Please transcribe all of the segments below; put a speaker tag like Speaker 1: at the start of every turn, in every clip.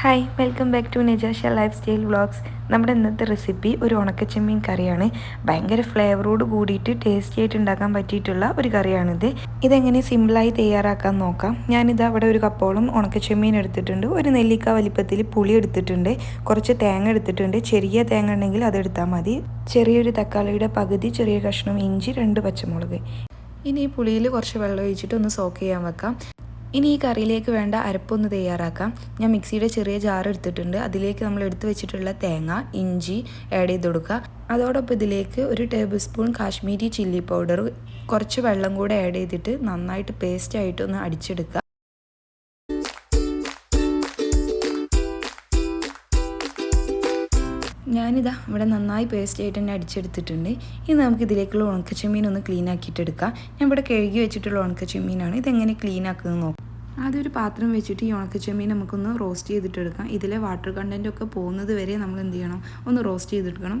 Speaker 1: Hi welcome back to Nijasha lifestyle vlogs നമ്മുടെ ഇന്നത്തെ recipe ഒരു ഉണക്കച്ചെമ്മീൻ കറിയാണ്. ഭയങ്കര ഫ്ലേവറോട് കൂടിയിട്ട് ടേസ്റ്റി ആയിട്ട് ഉണ്ടാക്കാൻ പറ്റിയിട്ടുള്ള ഒരു കറിയാണിത്. ഇതെങ്ങനെ സിമ്പിളായി തയ്യാറാക്കാൻ നോക്കാം. ഞാനിത് അവിടെ ഒരു കപ്പോളം ഉണക്കച്ചെമ്മീൻ എടുത്തിട്ടുണ്ട്. ഒരു നെല്ലിക്ക വലിപ്പത്തിൽ പുളി എടുത്തിട്ടുണ്ട്. കുറച്ച് തേങ്ങ എടുത്തിട്ടുണ്ട്. ചെറിയ തേങ്ങ ഉണ്ടെങ്കിൽ അതെടുത്താൽ മതി. ചെറിയൊരു തക്കാളിയുടെ പകുതി ചെറിയ കഷ്ണം ഇഞ്ചി രണ്ട് പച്ചമുളക്. ഇനി ഈ പുളിയിൽ കുറച്ച് വെള്ളം ഒഴിച്ചിട്ട് ഒന്ന് സോക്ക് ചെയ്യാൻ വെക്കാം. ഇനി ഈ കറിയിലേക്ക് വേണ്ട അരപ്പൊന്ന് തയ്യാറാക്കാം. ഞാൻ മിക്സിയുടെ ചെറിയ ജാർ എടുത്തിട്ടുണ്ട്. അതിലേക്ക് നമ്മൾ എടുത്തു വെച്ചിട്ടുള്ള തേങ്ങ ഇഞ്ചി ആഡ് ചെയ്ത് കൊടുക്കുക. അതോടൊപ്പം ഇതിലേക്ക് ഒരു tablespoon Kashmiri chilli powder കുറച്ച് വെള്ളം കൂടെ ആഡ് ചെയ്തിട്ട് നന്നായിട്ട് പേസ്റ്റ് ആയിട്ട് ഒന്ന് അടിച്ചെടുക്കുക. ഞാനിതാ ഇവിടെ നന്നായി പേസ്റ്റ് ആയിട്ട് തന്നെ അടിച്ചെടുത്തിട്ടുണ്ട്. ഇനി നമുക്ക് ഇതിലേക്കുള്ള ഉണക്കച്ചെമ്മീൻ ഒന്ന് ക്ലീൻ ആക്കിയിട്ടെടുക്കാം ഞാൻ ഇവിടെ കഴുകി വെച്ചിട്ടുള്ള ഉണക്കച്ചെമ്മീനാണ്. ഇതെങ്ങനെ ക്ലീൻ ആക്കുന്നത് നോക്കാം. ആദ്യം ഒരു പാത്രം വെച്ചിട്ട് ഈ ഉണക്കച്ചെമ്മീൻ നമുക്കൊന്ന് റോസ്റ്റ് ചെയ്തിട്ടെടുക്കാം. ഇതിലെ വാട്ടർ കണ്ടന്റ് ഒക്കെ പോകുന്നത് വരെ നമ്മൾ എന്ത് ചെയ്യണം? ഒന്ന് റോസ്റ്റ് ചെയ്തെടുക്കണം.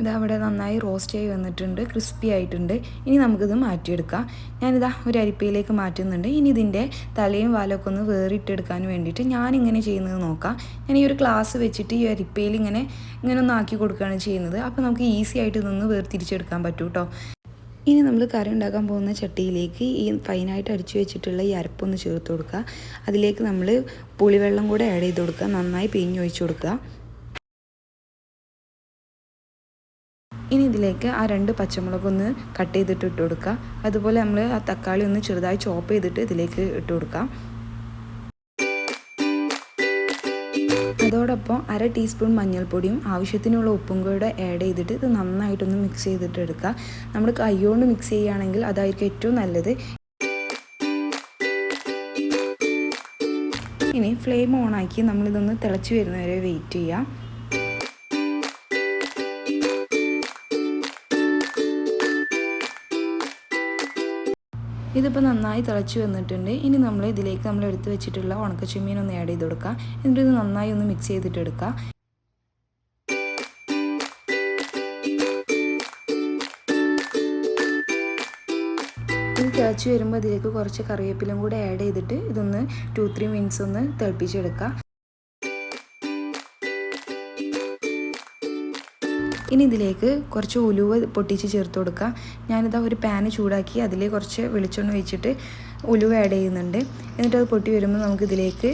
Speaker 1: ഇതവിടെ നന്നായി റോസ്റ്റ് ആയി വന്നിട്ടുണ്ട് ക്രിസ്പി ആയിട്ടുണ്ട്. ഇനി നമുക്കിത് മാറ്റിയെടുക്കാം. ഞാനിതാ ഒരു അരിപ്പയിലേക്ക് മാറ്റുന്നുണ്ട്. ഇനി ഇതിന്റെ തലയും വാലൊക്കെ ഒന്ന് വേറിട്ടെടുക്കാൻ വേണ്ടിയിട്ട് ഞാനിങ്ങനെ ചെയ്യുന്നത് നോക്കാം. ഞാൻ ഈ ഒരു ക്ലാസ് വെച്ചിട്ട് ഈ അരിപ്പയിൽ ഇങ്ങനെ ഇങ്ങനെ ഒന്ന് ആക്കി കൊടുക്കുകയാണ് ചെയ്യുന്നത്. അപ്പോൾ നമുക്ക് ഈസി ആയിട്ട് ഇതൊന്ന് വേർതിരിച്ചെടുക്കാൻ പറ്റും കേട്ടോ ഇനി നമ്മൾ കറി ഉണ്ടാക്കാൻ പോകുന്ന ചട്ടിയിലേക്ക് ഈ ഫൈനായിട്ട് അടിച്ചു വെച്ചിട്ടുള്ള ഈ അരപ്പൊന്ന് ചേർത്ത് കൊടുക്കുക. അതിലേക്ക് നമ്മൾ പുളിവെള്ളം കൂടെ ആഡ് ചെയ്ത് കൊടുക്കുക. നന്നായി പിഴിഞ്ഞൊഴിച്ചു കൊടുക്കുക. ഇനി ഇതിലേക്ക് ആ രണ്ട് പച്ചമുളക് ഒന്ന് കട്ട് ചെയ്തിട്ട് ഇട്ട് കൊടുക്കുക. അതുപോലെ നമ്മൾ ആ തക്കാളി ഒന്ന് ചെറുതായി ചോപ്പ് ചെയ്തിട്ട് ഇതിലേക്ക് ഇട്ട് കൊടുക്കാം അതോടൊപ്പം അര ടീസ്പൂൺ മഞ്ഞൾപ്പൊടിയും ആവശ്യത്തിനുള്ള ഉപ്പും കൂടെ ആഡ് ചെയ്തിട്ട് ഇത് നന്നായിട്ടൊന്ന് മിക്സ് ചെയ്തിട്ട് എടുക്കുക. നമ്മൾ കൈകൊണ്ട് മിക്സ് ചെയ്യുകയാണെങ്കിൽ അതായിരിക്കും ഏറ്റവും നല്ലത്. ഇനി ഫ്ലെയിം ഓണാക്കി നമ്മളിതൊന്ന് തിളച്ച് വരുന്നവരെ വെയിറ്റ് ചെയ്യാം. ഇതിപ്പോൾ നന്നായി തിളച്ച് വന്നിട്ടുണ്ട്. ഇനി നമ്മൾ ഇതിലേക്ക് നമ്മൾ എടുത്തു വെച്ചിട്ടുള്ള ഉണക്കച്ചെമ്മീൻ ഒന്ന് ആഡ് ചെയ്ത് കൊടുക്കാം. എന്നിട്ട് ഇത് നന്നായി ഒന്ന് മിക്സ് ചെയ്തിട്ട് എടുക്കുക ഇത് തിളച്ച് വരുമ്പോൾ ഇതിലേക്ക് കുറച്ച് കറിവേപ്പിലും കൂടെ ആഡ് ചെയ്തിട്ട് ഇതൊന്ന് ടു ത്രീ മിനിറ്റ്സ് ഒന്ന് തിളപ്പിച്ചെടുക്കുക ഇനി ഇതിലേക്ക് കുറച്ച് ഉലുവ പൊട്ടിച്ച് ചേർത്ത് കൊടുക്കുക. ഞാനിതാ ഒരു പാന് ചൂടാക്കി അതിൽ കുറച്ച് വെളിച്ചെണ്ണ ഒഴിച്ചിട്ട് ഉലുവ ആഡ് ചെയ്യുന്നുണ്ട്. എന്നിട്ട് അത് പൊട്ടി വരുമ്പോൾ നമുക്ക് ഇതിലേക്ക്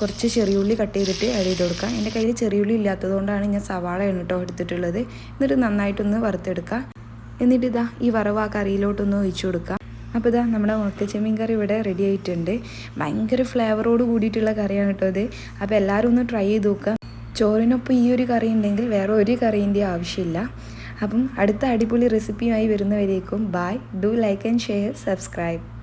Speaker 1: കുറച്ച് ചെറിയുള്ളി കട്ട് ചെയ്തിട്ട് ആഡ് ചെയ്ത് കൊടുക്കാം. എന്റെ കയ്യിൽ ചെറിയുള്ളി ഇല്ലാത്തതുകൊണ്ടാണ് ഞാൻ സവാള കേട്ടോ എടുത്തിട്ടുള്ളത്. എന്നിട്ട് നന്നായിട്ടൊന്ന് വറുത്തെടുക്കുക എന്നിട്ട് ഇതാ ഈ വറവ് ആ കറിയിലോട്ടൊന്ന് ഒഴിച്ചു കൊടുക്കുക അപ്പോൾ ഇതാ നമ്മുടെ ഉണക്കച്ചെമ്മീൻ കറി ഇവിടെ റെഡി ആയിട്ടുണ്ട്. ഭയങ്കര ഫ്ലേവറോട് കൂടിയിട്ടുള്ള കറിയാണ് കേട്ടോ അത് അപ്പോൾ എല്ലാവരും ഒന്ന് ട്രൈ ചെയ്ത് നോക്കുക ചോറിനൊപ്പം ഈ ഒരു കറി ഉണ്ടെങ്കിൽ വേറെ ഒരു കറീന്റെ ആവശ്യമില്ല. അപ്പം അടുത്ത അടിപൊളി റെസിപ്പിയുമായി വരുന്നവരേക്കും bye do like and share subscribe